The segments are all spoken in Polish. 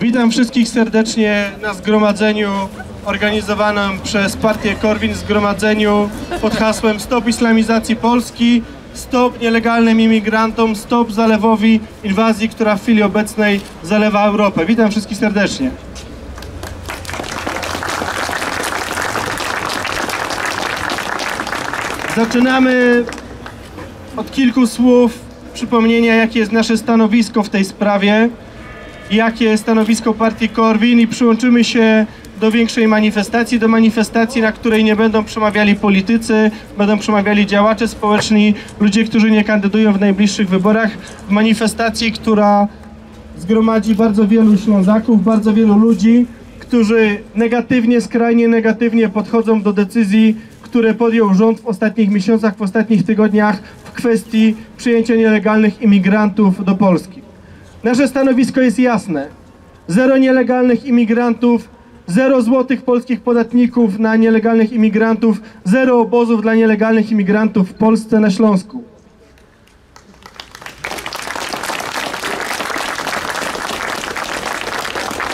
Witam wszystkich serdecznie na zgromadzeniu organizowanym przez partię Korwin, zgromadzeniu pod hasłem Stop Islamizacji Polski, Stop nielegalnym imigrantom, Stop zalewowi inwazji, która w chwili obecnej zalewa Europę. Witam wszystkich serdecznie. Zaczynamy od kilku słów przypomnienia, jakie jest nasze stanowisko w tej sprawie, jakie jest stanowisko partii Korwin i przyłączymy się do większej manifestacji, do manifestacji, na której nie będą przemawiali politycy, będą przemawiali działacze społeczni, ludzie, którzy nie kandydują w najbliższych wyborach, w manifestacji, która zgromadzi bardzo wielu Ślązaków, bardzo wielu ludzi, którzy negatywnie, skrajnie negatywnie podchodzą do decyzji, które podjął rząd w ostatnich miesiącach, w ostatnich tygodniach w kwestii przyjęcia nielegalnych imigrantów do Polski. Nasze stanowisko jest jasne. Zero nielegalnych imigrantów, zero złotych polskich podatników na nielegalnych imigrantów, zero obozów dla nielegalnych imigrantów w Polsce na Śląsku.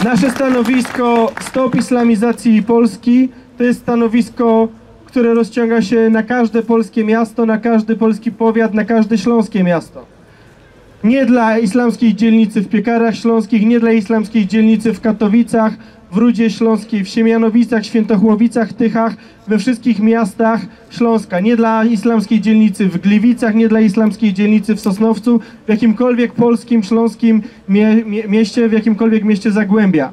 Nasze stanowisko Stop Islamizacji Polski to jest stanowisko, które rozciąga się na każde polskie miasto, na każdy polski powiat, na każde śląskie miasto. Nie dla islamskiej dzielnicy w Piekarach Śląskich, nie dla islamskiej dzielnicy w Katowicach, w Rudzie Śląskiej, w Siemianowicach, Świętochłowicach, Tychach, we wszystkich miastach Śląska. Nie dla islamskiej dzielnicy w Gliwicach, nie dla islamskiej dzielnicy w Sosnowcu, w jakimkolwiek polskim, śląskim mie mie mieście, w jakimkolwiek mieście Zagłębia.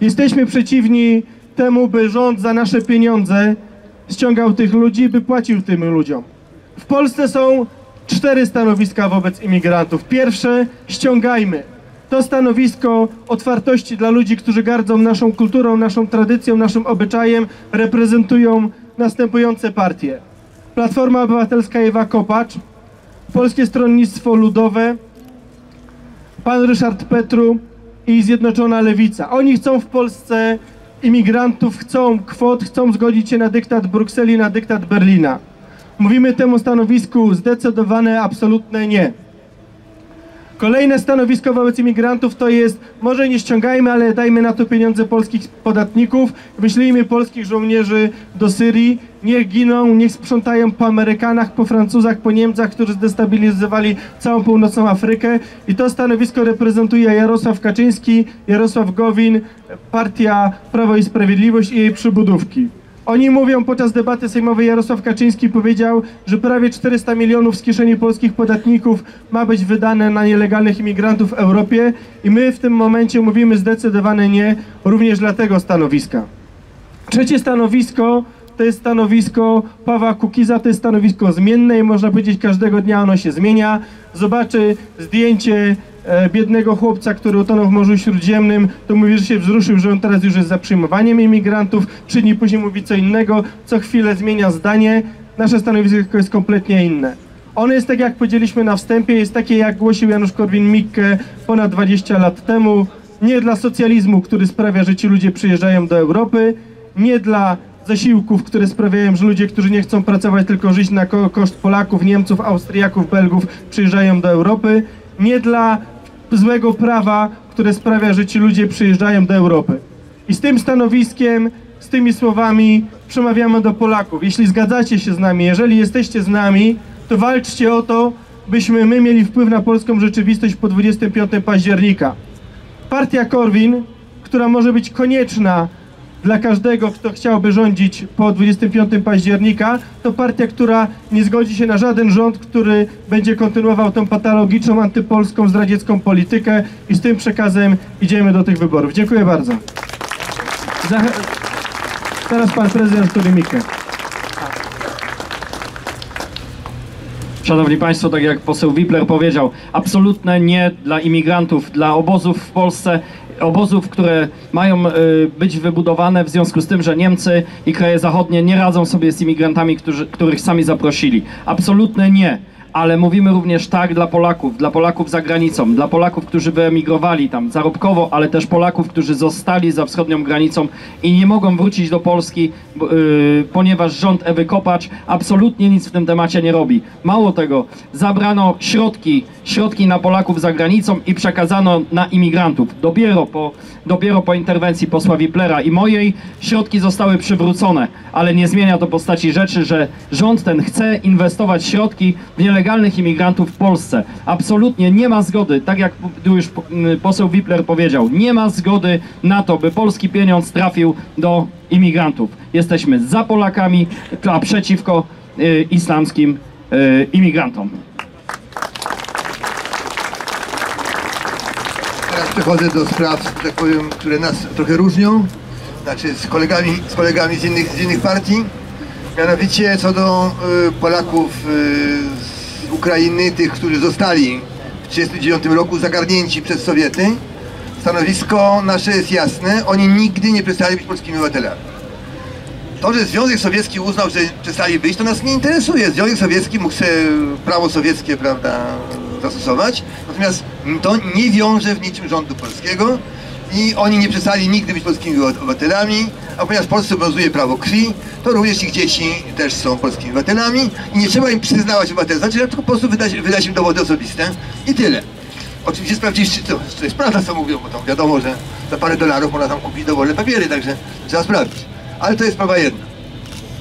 Jesteśmy przeciwni temu, by rząd za nasze pieniądze ściągał tych ludzi, by płacił tym ludziom. W Polsce są cztery stanowiska wobec imigrantów. Pierwsze, ściągajmy. To stanowisko otwartości dla ludzi, którzy gardzą naszą kulturą, naszą tradycją, naszym obyczajem, reprezentują następujące partie. Platforma Obywatelska Ewa Kopacz, Polskie Stronnictwo Ludowe, pan Ryszard Petru i Zjednoczona Lewica. Oni chcą w Polsce imigrantów, chcą kwot, chcą zgodzić się na dyktat Brukseli, na dyktat Berlina. Mówimy temu stanowisku zdecydowane, absolutne nie. Kolejne stanowisko wobec imigrantów to jest, może nie ściągajmy, ale dajmy na to pieniądze polskich podatników, wyślijmy polskich żołnierzy do Syrii, niech giną, niech sprzątają po Amerykanach, po Francuzach, po Niemcach, którzy zdestabilizowali całą północną Afrykę i to stanowisko reprezentuje Jarosław Kaczyński, Jarosław Gowin, partia Prawo i Sprawiedliwość i jej przybudówki. Oni mówią podczas debaty sejmowej Jarosław Kaczyński powiedział, że prawie 400 milionów z kieszeni polskich podatników ma być wydane na nielegalnych imigrantów w Europie i my w tym momencie mówimy zdecydowane nie również dla tego stanowiska. Trzecie stanowisko to jest stanowisko Pawła Kukiza, to jest stanowisko zmienne i można powiedzieć każdego dnia ono się zmienia. Zobaczy zdjęcie biednego chłopca, który utonął w Morzu Śródziemnym, to mówi, że się wzruszył, że on teraz już jest za przyjmowaniem imigrantów, trzy dni później mówi co innego, co chwilę zmienia zdanie. Nasze stanowisko jest kompletnie inne. Ono jest tak, jak powiedzieliśmy na wstępie, jest takie, jak głosił Janusz Korwin-Mikke ponad 20 lat temu. Nie dla socjalizmu, który sprawia, że ci ludzie przyjeżdżają do Europy, nie dla zasiłków, które sprawiają, że ludzie, którzy nie chcą pracować, tylko żyć na ko koszt Polaków, Niemców, Austriaków, Belgów, przyjeżdżają do Europy, nie dla złego prawa, które sprawia, że ci ludzie przyjeżdżają do Europy. I z tym stanowiskiem, z tymi słowami przemawiamy do Polaków. Jeśli zgadzacie się z nami, jeżeli jesteście z nami, to walczcie o to, byśmy my mieli wpływ na polską rzeczywistość po 25 października. Partia Korwin, która może być konieczna dla każdego, kto chciałby rządzić po 25 października, to partia, która nie zgodzi się na żaden rząd, który będzie kontynuował tę patologiczną, antypolską, zdradziecką politykę i z tym przekazem idziemy do tych wyborów. Dziękuję bardzo. Teraz pan prezydent Turymikę. Szanowni Państwo, tak jak poseł Wipler powiedział, absolutne nie dla imigrantów, dla obozów w Polsce, obozów, które mają y, być wybudowane w związku z tym, że Niemcy i kraje zachodnie nie radzą sobie z imigrantami, którzy, których sami zaprosili. Absolutne nie. Ale mówimy również tak dla Polaków, dla Polaków za granicą, dla Polaków, którzy wyemigrowali tam zarobkowo, ale też Polaków, którzy zostali za wschodnią granicą i nie mogą wrócić do Polski, b- y, ponieważ rząd Ewy Kopacz absolutnie nic w tym temacie nie robi. Mało tego, zabrano środki środki na Polaków za granicą i przekazano na imigrantów. Dopiero po, dopiero po interwencji posła Wiplera i mojej środki zostały przywrócone, ale nie zmienia to postaci rzeczy, że rząd ten chce inwestować środki w nielegalnych imigrantów w Polsce. Absolutnie nie ma zgody, tak jak już po- m, poseł Wipler powiedział, nie ma zgody na to, by polski pieniądz trafił do imigrantów. Jesteśmy za Polakami, a przeciwko y, islamskim y, imigrantom. Teraz przechodzę do spraw, tak powiem, które nas trochę różnią, znaczy z kolegami z, kolegami z, innych, z innych partii. Mianowicie co do y, Polaków y, z Ukrainy, tych, którzy zostali w 1939 roku zagarnięci przez Sowiety. Stanowisko nasze jest jasne, oni nigdy nie przestali być polskimi obywatelami. To, że Związek Sowiecki uznał, że przestali być, to nas nie interesuje. Związek Sowiecki mógł sobie prawo sowieckie, prawda, zastosować, natomiast to nie wiąże w niczym rządu polskiego i oni nie przestali nigdy być polskimi obywatelami, a ponieważ w Polsce obowiązuje prawo krwi, to również ich dzieci też są polskimi obywatelami i nie trzeba im przyznawać obywatelstwa, trzeba tylko po prostu wydać, wydać im dowody osobiste i tyle. Oczywiście sprawdzić, czy to, czy to jest prawda, co mówią, bo tam wiadomo, że za parę dolarów można tam kupić dowolne papiery, także trzeba sprawdzić. Ale to jest sprawa jedna.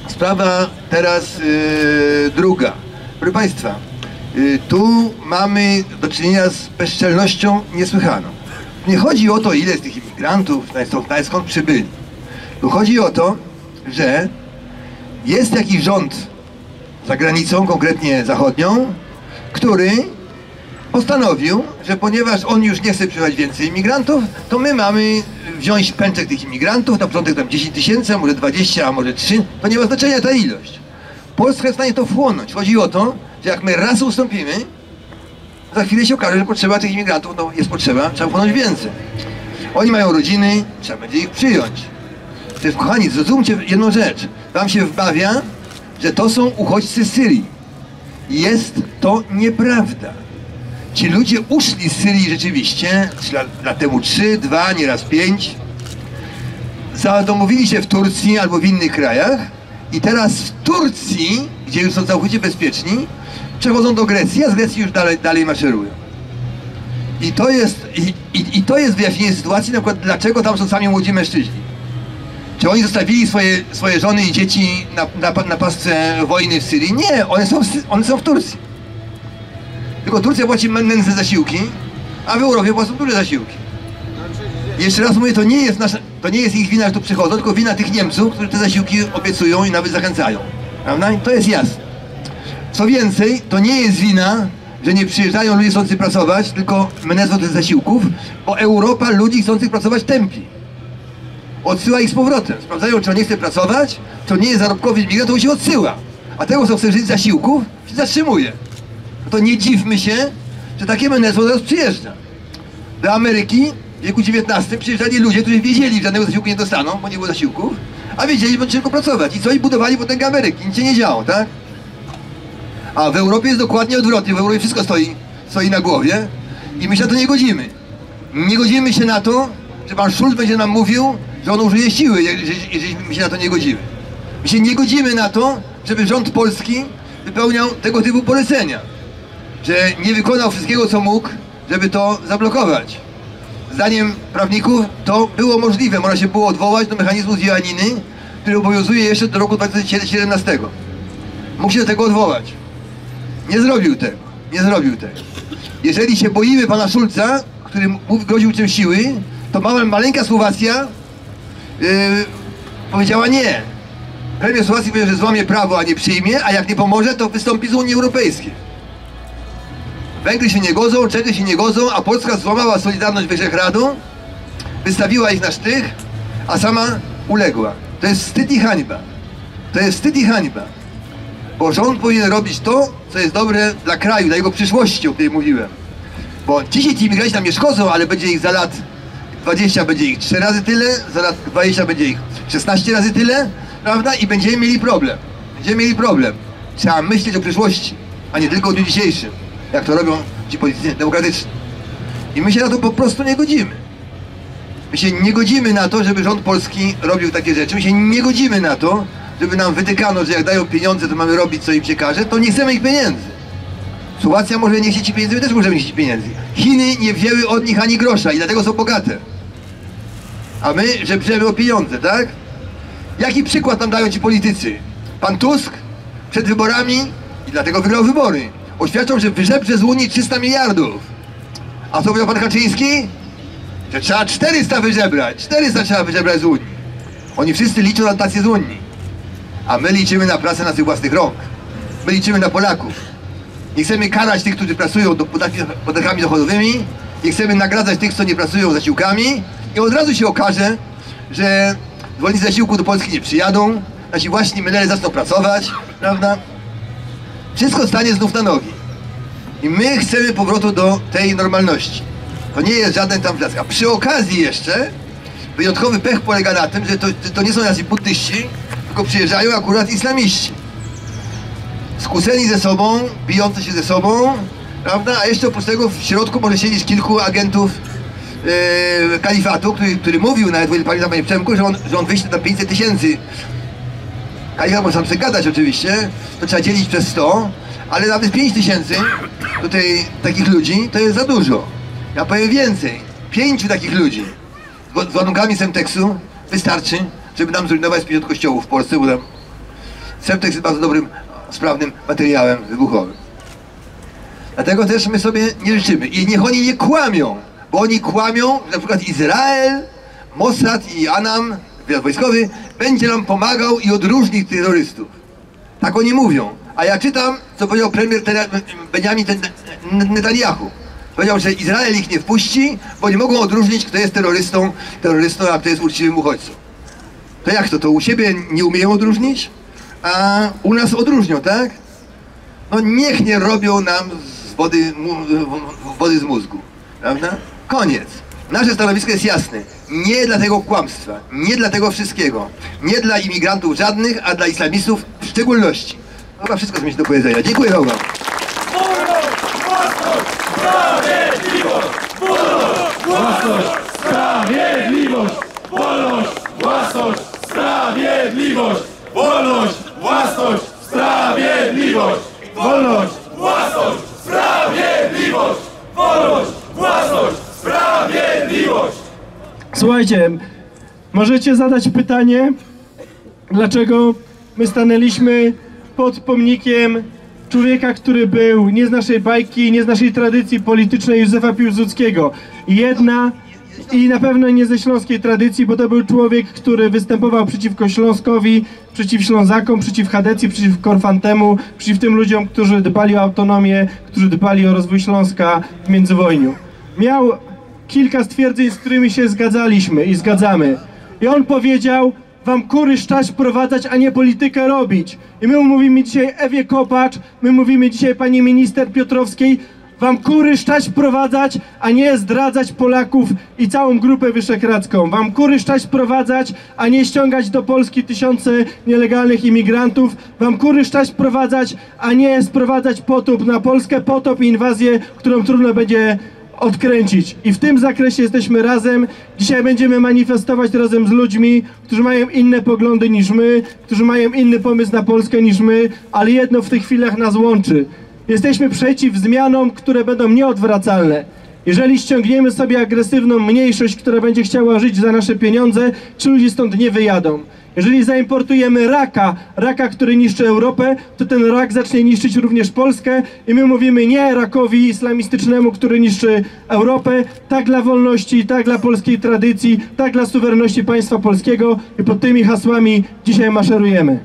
Sprawa teraz yy, druga. Proszę Państwa, tu mamy do czynienia z bezczelnością niesłychaną. Nie chodzi o to, ile z tych imigrantów, skąd przybyli. Tu chodzi o to, że jest jakiś rząd za granicą, konkretnie zachodnią, który postanowił, że ponieważ on już nie chce przyjmować więcej imigrantów, to my mamy wziąć pęczek tych imigrantów, na początek tam 10 tysięcy, może 20, a może 3, to nie ma znaczenia ta ilość. Polska jest w stanie to wchłonąć. Chodzi o to, że jak my raz ustąpimy, za chwilę się okaże, że potrzeba tych imigrantów, no jest potrzeba, trzeba wchłonąć więcej. Oni mają rodziny, trzeba będzie ich przyjąć. Jest, kochani, zrozumcie jedną rzecz. Wam się wbawia, że to są uchodźcy z Syrii. Jest to nieprawda. Ci ludzie uszli z Syrii rzeczywiście, lat, lat temu 3, 2, nieraz 5. Zadomowili się w Turcji albo w innych krajach i teraz w Turcji, gdzie już są całkowicie bezpieczni, przechodzą do Grecji, a z Grecji już dalej, dalej maszerują. I to jest, i, i, i to jest wyjaśnienie sytuacji, na przykład dlaczego tam są sami młodzi mężczyźni. Czy oni zostawili swoje, swoje żony i dzieci na, na, na pasce wojny w Syrii? Nie, one są, w one są w Turcji. Tylko Turcja płaci nędzne zasiłki, a w Europie płacą duże zasiłki. Jeszcze raz mówię, to nie jest nasza, to nie jest ich wina, że tu przychodzą, tylko wina tych Niemców, którzy te zasiłki obiecują i nawet zachęcają. Prawda? To jest jasne. Co więcej, to nie jest wina, że nie przyjeżdżają ludzie chcący pracować, tylko mnóstwo tych zasiłków, bo Europa ludzi chcących pracować tępi. Odsyła ich z powrotem. Sprawdzają, czy on nie chce pracować, on nie jest zarobkowy imigrant, to się odsyła. A tego, co chce żyć zasiłków, się zatrzymuje. No to nie dziwmy się, że takie mnóstwo teraz przyjeżdża. Do Ameryki w wieku XIX przyjeżdżali ludzie, którzy wiedzieli, że żadnego zasiłku nie dostaną, bo nie było zasiłków, a wiedzieli, że będą ciężko pracować. I co? I budowali potęgę Ameryki. Nic się nie działo, tak? A w Europie jest dokładnie odwrotnie. W Europie wszystko stoi, stoi na głowie i my się na to nie godzimy. Nie godzimy się na to, że pan Schulz będzie nam mówił, że on użyje siły, jeżeli my się na to nie godzimy. My się nie godzimy na to, żeby rząd polski wypełniał tego typu polecenia. Że nie wykonał wszystkiego, co mógł, żeby to zablokować. Zdaniem prawników to było możliwe. Można się było odwołać do mechanizmu z Joanniny, który obowiązuje jeszcze do roku 2017. Mógł się do tego odwołać. Nie zrobił tego. Nie zrobił tego. Jeżeli się boimy pana Szulca, który groził czym siły, to mała, maleńka Słowacja yy, powiedziała nie. Premier Słowacji powiedział, że złamie prawo, a nie przyjmie, a jak nie pomoże, to wystąpi z Unii Europejskiej. Węgry się nie godzą, Czechy się nie godzą, a Polska złamała Solidarność Wyszehradu, wystawiła ich na sztych, a sama uległa. To jest wstyd i hańba. To jest wstyd i hańba. Bo rząd powinien robić to, co jest dobre dla kraju, dla jego przyszłości, o której mówiłem. Bo dzisiaj ci imigranci tam nie szkodzą, ale będzie ich za lat 20 będzie ich 3 razy tyle, za lat 20 będzie ich 16 razy tyle, prawda? I będziemy mieli problem. Będziemy mieli problem. Trzeba myśleć o przyszłości, a nie tylko o dniu dzisiejszym, jak to robią ci politycy demokratyczni. I my się na to po prostu nie godzimy. My się nie godzimy na to, żeby rząd polski robił takie rzeczy. My się nie godzimy na to, żeby nam wytykano, że jak dają pieniądze, to mamy robić, co im się każe. To nie chcemy ich pieniędzy. Słowacja może nie chcieć pieniędzy, my też możemy nie chcieć pieniędzy. Chiny nie wzięły od nich ani grosza i dlatego są bogate. A my żebrzemy o pieniądze, tak? Jaki przykład nam dają ci politycy? Pan Tusk przed wyborami, i dlatego wygrał wybory, oświadczał, że wyżebrze z Unii 300 miliardów. A co powiedział pan Kaczyński? Że trzeba 400 wyżebrać. 400 trzeba wyżebrać z Unii. Oni wszyscy liczą na dotacje z Unii. A my liczymy na pracę naszych własnych rąk. My liczymy na Polaków. Nie chcemy karać tych, którzy pracują do podatkami dochodowymi. Nie chcemy nagradzać tych, co nie pracują zasiłkami. I od razu się okaże, że zwolennicy zasiłku do Polski nie przyjadą. Nasi właśnie menele zaczną pracować, prawda? Wszystko stanie znów na nogi. I my chcemy powrotu do tej normalności. To nie jest żaden tam blask. A przy okazji jeszcze wyjątkowy pech polega na tym, że to, to nie są jacyś buddyści, tylko przyjeżdżają akurat islamiści. Skłóceni ze sobą, bijący się ze sobą, prawda? A jeszcze oprócz tego w środku może siedzieć kilku agentów e, kalifatu, który, który mówił nawet, pamiętam panie Przemku, że on, że on wyśle tam 500 tysięcy Kalifat może sam sobie gadać oczywiście, to trzeba dzielić przez 100, ale nawet 5 tysięcy tutaj takich ludzi to jest za dużo. Ja powiem więcej, pięciu takich ludzi z warunkami Semteksu wystarczy, żeby nam zrujnować 50 kościołów w Polsce, bo tam Semtex jest bardzo dobrym, sprawnym materiałem wybuchowym. Dlatego też my sobie nie życzymy. I niech oni nie kłamią, bo oni kłamią, na przykład Izrael, Mossad i Anam, wywiad wojskowy, będzie nam pomagał i odróżnić terrorystów. Tak oni mówią. A ja czytam, co powiedział premier Benjamin Netanyahu. Powiedział, że Izrael ich nie wpuści, bo nie mogą odróżnić, kto jest terrorystą, terrorystą, a kto jest uczciwym uchodźcą. To jak to? To u siebie nie umieją odróżnić? A u nas odróżnią, tak? No niech nie robią nam z wody, wody z mózgu, prawda? Koniec. Nasze stanowisko jest jasne. Nie dla tego kłamstwa, nie dla tego wszystkiego. Nie dla imigrantów żadnych, a dla islamistów w szczególności. Chyba wszystko, się do powiedzenia. Dziękuję bardzo. Sprawiedliwość! Wolność! Własność! Sprawiedliwość! Wolność! Własność! Sprawiedliwość! Wolność! Własność! Sprawiedliwość! Wolność! Własność! Sprawiedliwość! Słuchajcie, możecie zadać pytanie, dlaczego my stanęliśmy pod pomnikiem człowieka, który był nie z naszej bajki, nie z naszej tradycji politycznej Józefa Piłsudskiego. Jedna i na pewno nie ze śląskiej tradycji, bo to był człowiek, który występował przeciwko Śląskowi, przeciw Ślązakom, przeciw Hadecji, przeciw Korfantemu, przeciw tym ludziom, którzy dbali o autonomię, którzy dbali o rozwój Śląska w międzywojniu. Miał kilka stwierdzeń, z którymi się zgadzaliśmy i zgadzamy. I on powiedział, wam kury szczać prowadzać, a nie politykę robić. I my mówimy dzisiaj Ewie Kopacz, my mówimy dzisiaj pani minister Piotrowskiej, wam kury szczać prowadzać, a nie zdradzać Polaków i całą grupę wyszehradzką. Wam kury szczać prowadzać, a nie ściągać do Polski tysiące nielegalnych imigrantów. Wam kury szczać prowadzać, a nie sprowadzać potop na Polskę, potop i inwazję, którą trudno będzie odkręcić. I w tym zakresie jesteśmy razem. Dzisiaj będziemy manifestować razem z ludźmi, którzy mają inne poglądy niż my, którzy mają inny pomysł na Polskę niż my, ale jedno w tych chwilach nas łączy. Jesteśmy przeciw zmianom, które będą nieodwracalne. Jeżeli ściągniemy sobie agresywną mniejszość, która będzie chciała żyć za nasze pieniądze, ci ludzie stąd nie wyjadą. Jeżeli zaimportujemy raka, raka, który niszczy Europę, to ten rak zacznie niszczyć również Polskę i my mówimy nie rakowi islamistycznemu, który niszczy Europę, tak dla wolności, tak dla polskiej tradycji, tak dla suwerenności państwa polskiego i pod tymi hasłami dzisiaj maszerujemy.